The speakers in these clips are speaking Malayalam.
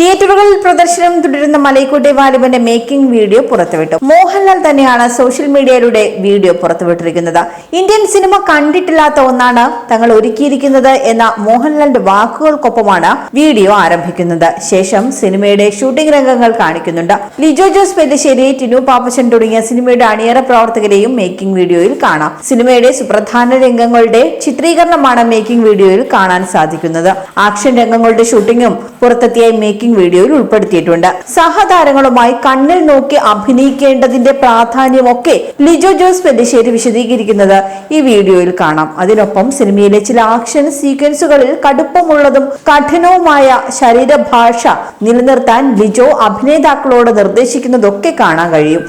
തിയേറ്ററുകളിൽ പ്രദർശനം തുടരുന്ന മലൈക്കോട്ടെ വാലിബന്റെ മേക്കിംഗ് വീഡിയോ പുറത്തുവിട്ടു. മോഹൻലാൽ തന്നെയാണ് സോഷ്യൽ മീഡിയയിലൂടെ വീഡിയോ പുറത്തുവിട്ടിരിക്കുന്നത്. ഇന്ത്യൻ സിനിമ കണ്ടിട്ടില്ലാത്ത ഒന്നാണ് തങ്ങൾ ഒരുക്കിയിരിക്കുന്നത് എന്ന മോഹൻലാലിന്റെ വാക്കുകൾക്കൊപ്പമാണ് വീഡിയോ ആരംഭിക്കുന്നത്. ശേഷം സിനിമയുടെ ഷൂട്ടിംഗ് രംഗങ്ങൾ കാണിക്കുന്നുണ്ട്. ലിജോ ജോസ് പെല്ലിശ്ശേരി ടിനു പാപ്പച്ചൻ തുടങ്ങിയ സിനിമയുടെ അണിയറ പ്രവർത്തകരെയും മേക്കിംഗ് വീഡിയോയിൽ കാണാം. സിനിമയുടെ സുപ്രധാന രംഗങ്ങളുടെ ചിത്രീകരണമാണ് മേക്കിംഗ് വീഡിയോയിൽ കാണാൻ സാധിക്കുന്നത്. ആക്ഷൻ രംഗങ്ങളുടെ ഷൂട്ടിംഗും പുറത്തെത്തിയ മേക്കിംഗ് വീഡിയോയിൽ ഉൾപ്പെടുത്തിയിട്ടുണ്ട്. സഹതാരങ്ങളുമായി കണ്ണിൽ നോക്കി അഭിനയിക്കേണ്ടതിന്റെ പ്രാധാന്യമൊക്കെ ലിജോ ജോസ് പെല്ലിശ്ശേരി വിശദീകരിക്കുന്നത് ഈ വീഡിയോയിൽ കാണാം. അതിനൊപ്പം സിനിമയിലെ ചില ആക്ഷൻ സീക്വൻസുകളിൽ കടുപ്പമുള്ളതും കഠിനവുമായ ശരീരഭാഷ നിലനിർത്താൻ ലിജോ അഭിനേതാക്കളോട് നിർദ്ദേശിക്കുന്നതൊക്കെ കാണാൻ കഴിയും.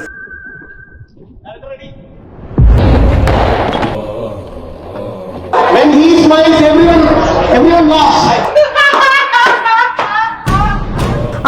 When he smiles, everyone, everyone laughs.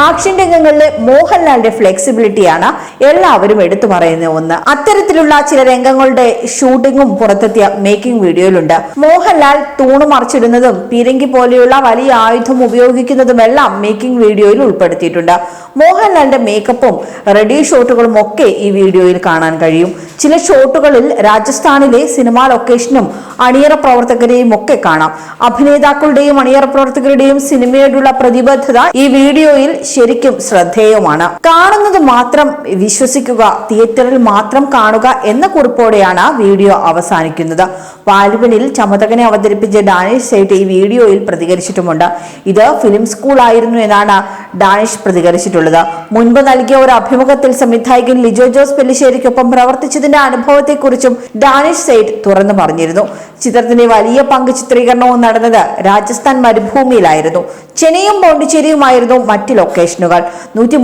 Action രംഗങ്ങളിലെ മോഹൻലാലിന്റെ ഫ്ലെക്സിബിലിറ്റിയാണ് എല്ലാവരും എടുത്തു പറയുന്ന ഒന്ന്. അത്തരത്തിലുള്ള ചില രംഗങ്ങളുടെ ഷൂട്ടിങ്ങും പുറത്തെത്തിയ മേക്കിംഗ് വീഡിയോയിലുണ്ട് മോഹൻലാൽ തൂണ് മറിച്ചിടുന്നതും പീരങ്കി പോലെയുള്ള വലിയ ആയുധം ഉപയോഗിക്കുന്നതും എല്ലാം മേക്കിംഗ് വീഡിയോയിൽ ഉൾപ്പെടുത്തിയിട്ടുണ്ട്. മോഹൻലാലിന്റെ മേക്കപ്പും റെഡി ഷോട്ടുകളും ഒക്കെ ഈ വീഡിയോയിൽ കാണാൻ കഴിയും. ചില ഷോട്ടുകളിൽ രാജസ്ഥാനിലെ സിനിമാ ലൊക്കേഷനും അണിയറ പ്രവർത്തകരെയും ഒക്കെ കാണാം. അഭിനേതാക്കളുടെയും അണിയറ പ്രവർത്തകരുടെയും സിനിമയോടുള്ള പ്രതിബദ്ധത ഈ വീഡിയോയിൽ ശരിക്കും ശ്രദ്ധേയമാണ്. കാണുന്നത് മാത്രം വിശ്വസിക്കുക തിയേറ്ററിൽ മാത്രം കാണുക എന്ന കുറിപ്പോടെയാണ് വീഡിയോ അവസാനിക്കുന്നത്. വാലുവനിൽ ചമതകനെ അവതരിപ്പിച്ച ഡാനിഷ് സേട്ട് ഈ വീഡിയോയിൽ പ്രതികരിച്ചിട്ടുമുണ്ട്. ഇത് ഫിലിം സ്കൂൾ ആയിരുന്നു എന്നാണ് ഡാനിഷ് പ്രതികരിച്ചിട്ടുള്ളത്. മുൻപ് നൽകിയ ഒരു അഭിമുഖത്തിൽ സംവിധായകൻ ലിജോ ജോസ് പെല്ലിശ്ശേരിക്കൊപ്പം പ്രവർത്തിച്ചതിന്റെ അനുഭവത്തെക്കുറിച്ചും ഡാനിഷ് സൈറ്റ് തുറന്നു പറഞ്ഞിരുന്നു ചിത്രത്തിന്റെ വലിയ പങ്ക് ചിത്രീകരണവും നടന്നത് രാജസ്ഥാൻ മരുഭൂമിയിലായിരുന്നു. ചെന്നൈയും പോണ്ടിച്ചേരിയുമായിരുന്നു മറ്റ് ലൊക്കേഷനുകൾ. നൂറ്റി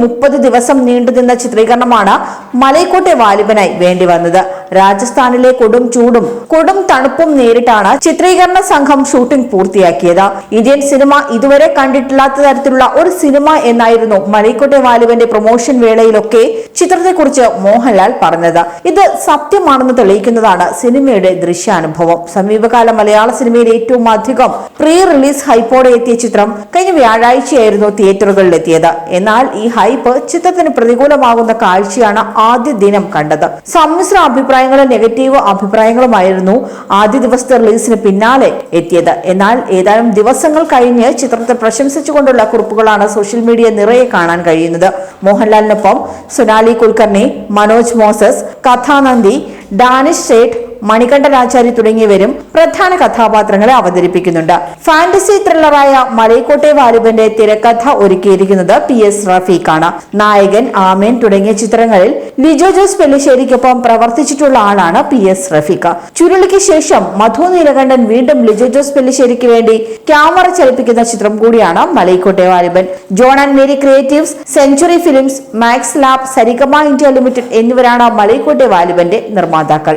ദിവസം നീണ്ടുനിന്ന ചിത്രീകരണമാണ് മലൈക്കോട്ടെ വാലിബനായി വേണ്ടി വന്നത് രാജസ്ഥാനിലെ കൊടും ചൂടും കൊടും തണുപ്പും നേരിട്ടാണ് ചിത്രീകരണ സംഘം ഷൂട്ടിംഗ് പൂർത്തിയാക്കിയത്. ഇന്ത്യൻ സിനിമ ഇതുവരെ കണ്ടിട്ടില്ലാത്ത തരത്തിലുള്ള ഒരു സിനിമ എന്നായിരുന്നു മലൈക്കോട്ടെ വാലുവിന്റെ പ്രൊമോഷൻ വേളയിലൊക്കെ ചിത്രത്തെക്കുറിച്ച് മോഹൻലാൽ പറഞ്ഞത്. ഇത് സത്യമാണെന്ന് തെളിയിക്കുന്നതാണ് സിനിമയുടെ ദൃശ്യാനുഭവം. സമീപകാല മലയാള സിനിമയിൽ ഏറ്റവും അധികം പ്രീ റിലീസ് ഹൈപ്പോടെ എത്തിയ ചിത്രം കഴിഞ്ഞ വ്യാഴാഴ്ചയായിരുന്നു തിയേറ്ററുകളിൽ എത്തിയത് എന്നാൽ ഈ ഹൈപ്പ് ചിത്രത്തിന് പ്രതികൂലമാകുന്ന കാഴ്ചയാണ് ആദ്യ ദിനം കണ്ടത്. സമ്മിശ്ര അഭിപ്രായങ്ങളും നെഗറ്റീവ് അഭിപ്രായങ്ങളുമായിരുന്നു ആദ്യ ദിവസത്തെ റിലീസിന് പിന്നാലെ എത്തിയത്. എന്നാൽ ഏതാനും ദിവസങ്ങൾ കഴിഞ്ഞ് ചിത്രത്തെ പ്രശംസിച്ചുകൊണ്ടുള്ള കുറിപ്പുകളാണ് സോഷ്യൽ മീഡിയ നിറയെ കാണാൻ കഴിയുന്നത്. മോഹൻലാലിനൊപ്പം സൊനാലി കുൽക്കർണി മനോജ് മോസസ് കഥാനന്ദി ഡാനിഷ് സേഠ് മണികണ്ഠനാചാരി തുടങ്ങിയവരും പ്രധാന കഥാപാത്രങ്ങളെ അവതരിപ്പിക്കുന്നുണ്ട്. ഫാന്റസി ത്രില്ലറായ മലൈക്കോട്ടെ വാലിബന്റെ തിരക്കഥ ഒരുക്കിയിരിക്കുന്നത് പി എസ് റഫീഖാണ്. നായകൻ ആമേൻ തുടങ്ങിയ ചിത്രങ്ങളിൽ ലിജോ ജോസ് പെല്ലിശ്ശേരിക്കൊപ്പം പ്രവർത്തിച്ചിട്ടുള്ള ആളാണ് പി എസ് റഫീഖ. ചുരുളിക്ക് ശേഷം മധു നീലകണ്ഠൻ വീണ്ടും ലിജോ ജോസ് പെല്ലിശ്ശേരിക്ക് വേണ്ടി ക്യാമറ ചലിപ്പിക്കുന്ന ചിത്രം കൂടിയാണ് Malaikottai Vaaliban. John and Mary creatives century films Max lab Saregama India limited എന്നിവരാണ് മലൈക്കോട്ടെ വാലിബന്റെ നിർമ്മാതാക്കൾ.